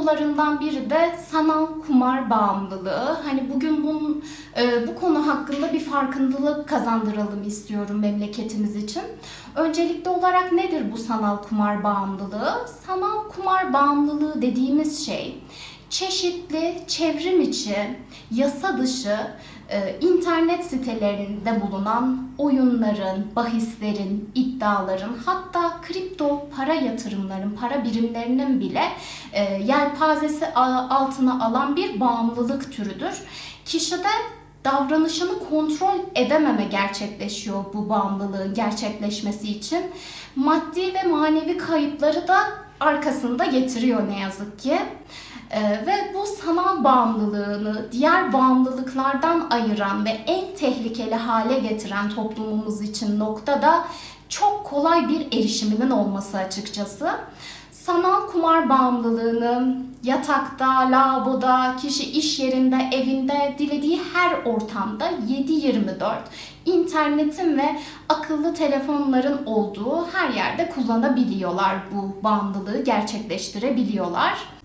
konularından biri de sanal kumar bağımlılığı. Hani bugün bunun, e, bu konu hakkında bir farkındalık kazandıralım istiyorum memleketimiz için. Öncelikli olarak nedir bu sanal kumar bağımlılığı? Sanal kumar bağımlılığı dediğimiz şey çeşitli çevrim içi, yasa dışı internet sitelerinde bulunan oyunların, bahislerin, iddiaların hatta kripto para yatırımların, para birimlerinin bile e, yelpazesi altına alan bir bağımlılık türüdür. Kişide davranışını kontrol edememe gerçekleşiyor bu bağımlılığın gerçekleşmesi için. Maddi ve manevi kayıpları da arkasında getiriyor ne yazık ki. Ee, ve bu sanal bağımlılığını diğer bağımlılıklardan ayıran ve en tehlikeli hale getiren toplumumuz için nokta da çok kolay bir erişiminin olması açıkçası. Sanal kumar bağımlılığını yatakta, lavaboda, kişi iş yerinde, evinde, dilediği her ortamda 7-24 internetin ve akıllı telefonların olduğu her yerde kullanabiliyorlar bu bağımlılığı gerçekleştirebiliyorlar.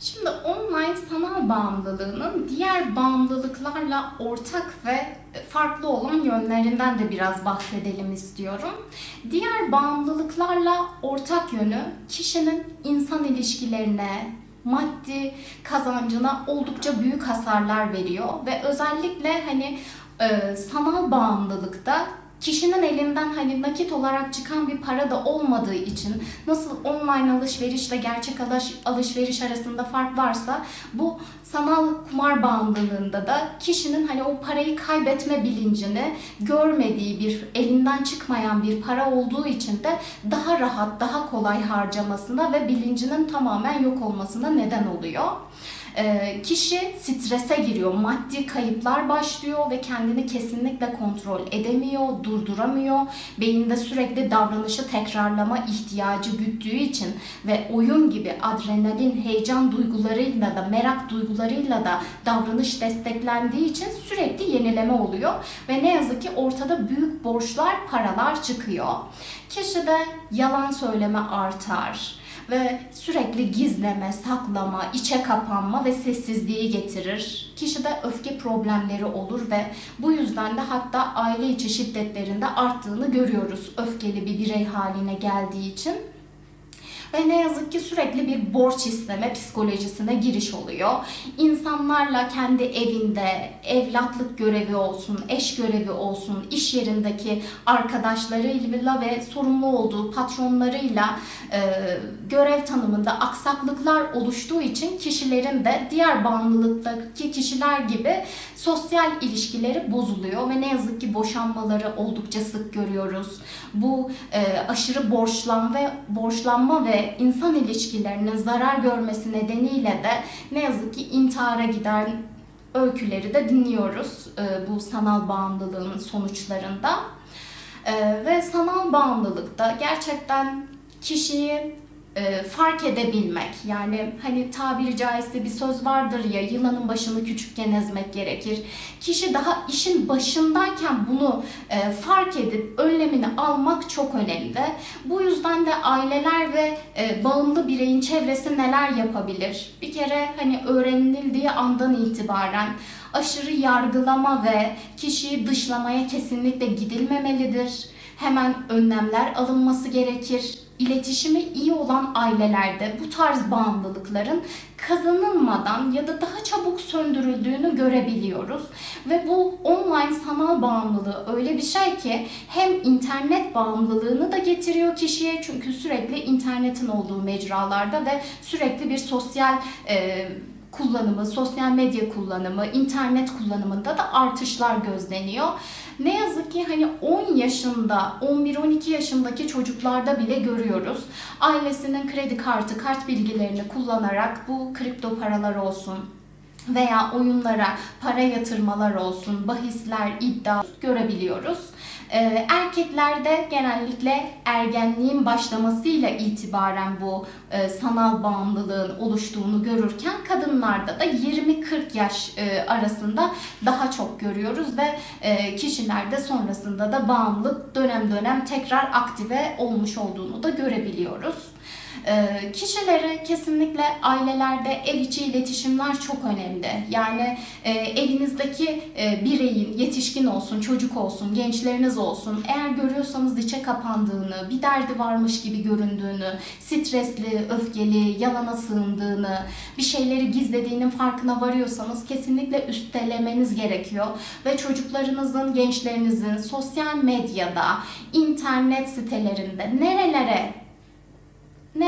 Şimdi online sanal bağımlılığının diğer bağımlılıklarla ortak ve farklı olan yönlerinden de biraz bahsedelim istiyorum. Diğer bağımlılıklarla ortak yönü kişinin insan ilişkilerine, maddi kazancına oldukça büyük hasarlar veriyor ve özellikle hani e, sanal bağımlılıkta kişinin elinden hani nakit olarak çıkan bir para da olmadığı için nasıl online alışverişle gerçek alış, alışveriş arasında fark varsa bu sanal kumar bağımlılığında da kişinin hani o parayı kaybetme bilincini görmediği bir elinden çıkmayan bir para olduğu için de daha rahat, daha kolay harcamasına ve bilincinin tamamen yok olmasına neden oluyor. Ee, kişi strese giriyor, maddi kayıplar başlıyor ve kendini kesinlikle kontrol edemiyor, durduramıyor. Beyinde sürekli davranışı tekrarlama ihtiyacı güttüğü için ve oyun gibi adrenalin, heyecan duygularıyla da, merak duygularıyla da davranış desteklendiği için sürekli yenileme oluyor ve ne yazık ki ortada büyük borçlar, paralar çıkıyor. Kişide yalan söyleme artar ve sürekli gizleme, saklama, içe kapanma ve sessizliği getirir. Kişide öfke problemleri olur ve bu yüzden de hatta aile içi şiddetlerinde arttığını görüyoruz öfkeli bir birey haline geldiği için. Ve ne yazık ki sürekli bir borç isteme psikolojisine giriş oluyor. İnsanlarla kendi evinde evlatlık görevi olsun, eş görevi olsun, iş yerindeki arkadaşlarıyla ve sorumlu olduğu patronlarıyla e, görev tanımında aksaklıklar oluştuğu için kişilerin de diğer bağımlılıktaki kişiler gibi sosyal ilişkileri bozuluyor ve ne yazık ki boşanmaları oldukça sık görüyoruz. Bu e, aşırı borçlan ve borçlanma ve insan ilişkilerinin zarar görmesi nedeniyle de ne yazık ki intihara giden öyküleri de dinliyoruz e, bu sanal bağımlılığın sonuçlarında. E, ve sanal bağımlılıkta gerçekten kişiyi e, fark edebilmek yani hani tabiri caizse bir söz vardır ya yılanın başını küçükken ezmek gerekir. Kişi daha işin başındayken bunu e, fark edip önlemini almak çok önemli. Bu yüzden de aileler ve e, bağımlı bireyin çevresi neler yapabilir? Bir kere hani öğrenildiği andan itibaren aşırı yargılama ve kişiyi dışlamaya kesinlikle gidilmemelidir. Hemen önlemler alınması gerekir. İletişimi iyi olan ailelerde bu tarz bağımlılıkların kazanılmadan ya da daha çabuk söndürüldüğünü görebiliyoruz. Ve bu online sanal bağımlılığı öyle bir şey ki hem internet bağımlılığını da getiriyor kişiye çünkü sürekli internetin olduğu mecralarda ve sürekli bir sosyal e, kullanımı, sosyal medya kullanımı, internet kullanımında da artışlar gözleniyor. Ne yazık ki hani 10 yaşında, 11-12 yaşındaki çocuklarda bile görüyoruz. Ailesinin kredi kartı, kart bilgilerini kullanarak bu kripto paralar olsun, veya oyunlara para yatırmalar olsun, bahisler, iddia görebiliyoruz. Ee, erkeklerde genellikle ergenliğin başlamasıyla itibaren bu e, sanal bağımlılığın oluştuğunu görürken kadınlarda da 20-40 yaş e, arasında daha çok görüyoruz ve e, kişilerde sonrasında da bağımlılık dönem dönem tekrar aktive olmuş olduğunu da görebiliyoruz. Ee, Kişilere kesinlikle ailelerde ev içi iletişimler çok önemli. Yani e, e, bireyin yetişkin olsun, çocuk olsun, gençleriniz olsun eğer görüyorsanız içe kapandığını, bir derdi varmış gibi göründüğünü, stresli, öfkeli, yalana sığındığını, bir şeyleri gizlediğinin farkına varıyorsanız kesinlikle üstelemeniz gerekiyor ve çocuklarınızın, gençlerinizin sosyal medyada, internet sitelerinde nerelere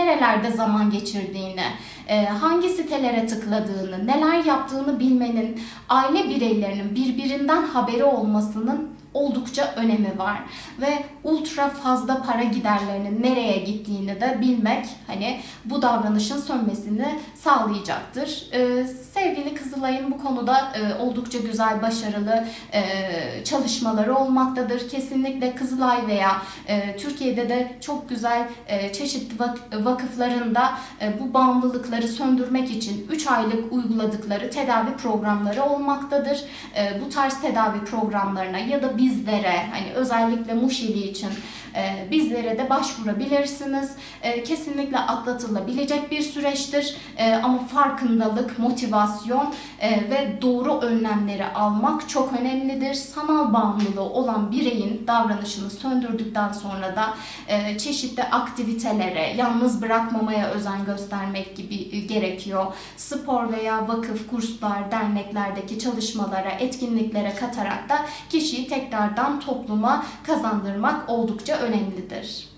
nerelerde zaman geçirdiğini, e, hangi sitelere tıkladığını, neler yaptığını bilmenin, aile bireylerinin birbirinden haberi olmasının oldukça önemi var ve ultra fazla para giderlerinin nereye gittiğini de bilmek hani bu davranışın sönmesini sağlayacaktır. E, sevgili Kızılay'ın bu konuda e, oldukça güzel, başarılı e, çalışmaları olmaktadır. Kesinlikle Kızılay veya e, Türkiye'de de çok güzel e, çeşitli vak- vakıflarında e, bu bağımlılıkları söndürmek için 3 aylık uyguladıkları tedavi programları olmaktadır. E, bu tarz tedavi programlarına ya da bizlere hani özellikle Muşeli için e, bizlere de başvurabilirsiniz. E, kesinlikle atlatılabilecek bir süreçtir E, ama farkındalık, motivasyon e, ve doğru önlemleri almak çok önemlidir. Sanal bağımlılığı olan bireyin davranışını söndürdükten sonra da e, çeşitli aktivitelere, yalnız bırakmamaya özen göstermek gibi e, gerekiyor. Spor veya vakıf, kurslar, derneklerdeki çalışmalara, etkinliklere katarak da kişiyi tekrardan topluma kazandırmak oldukça önemlidir.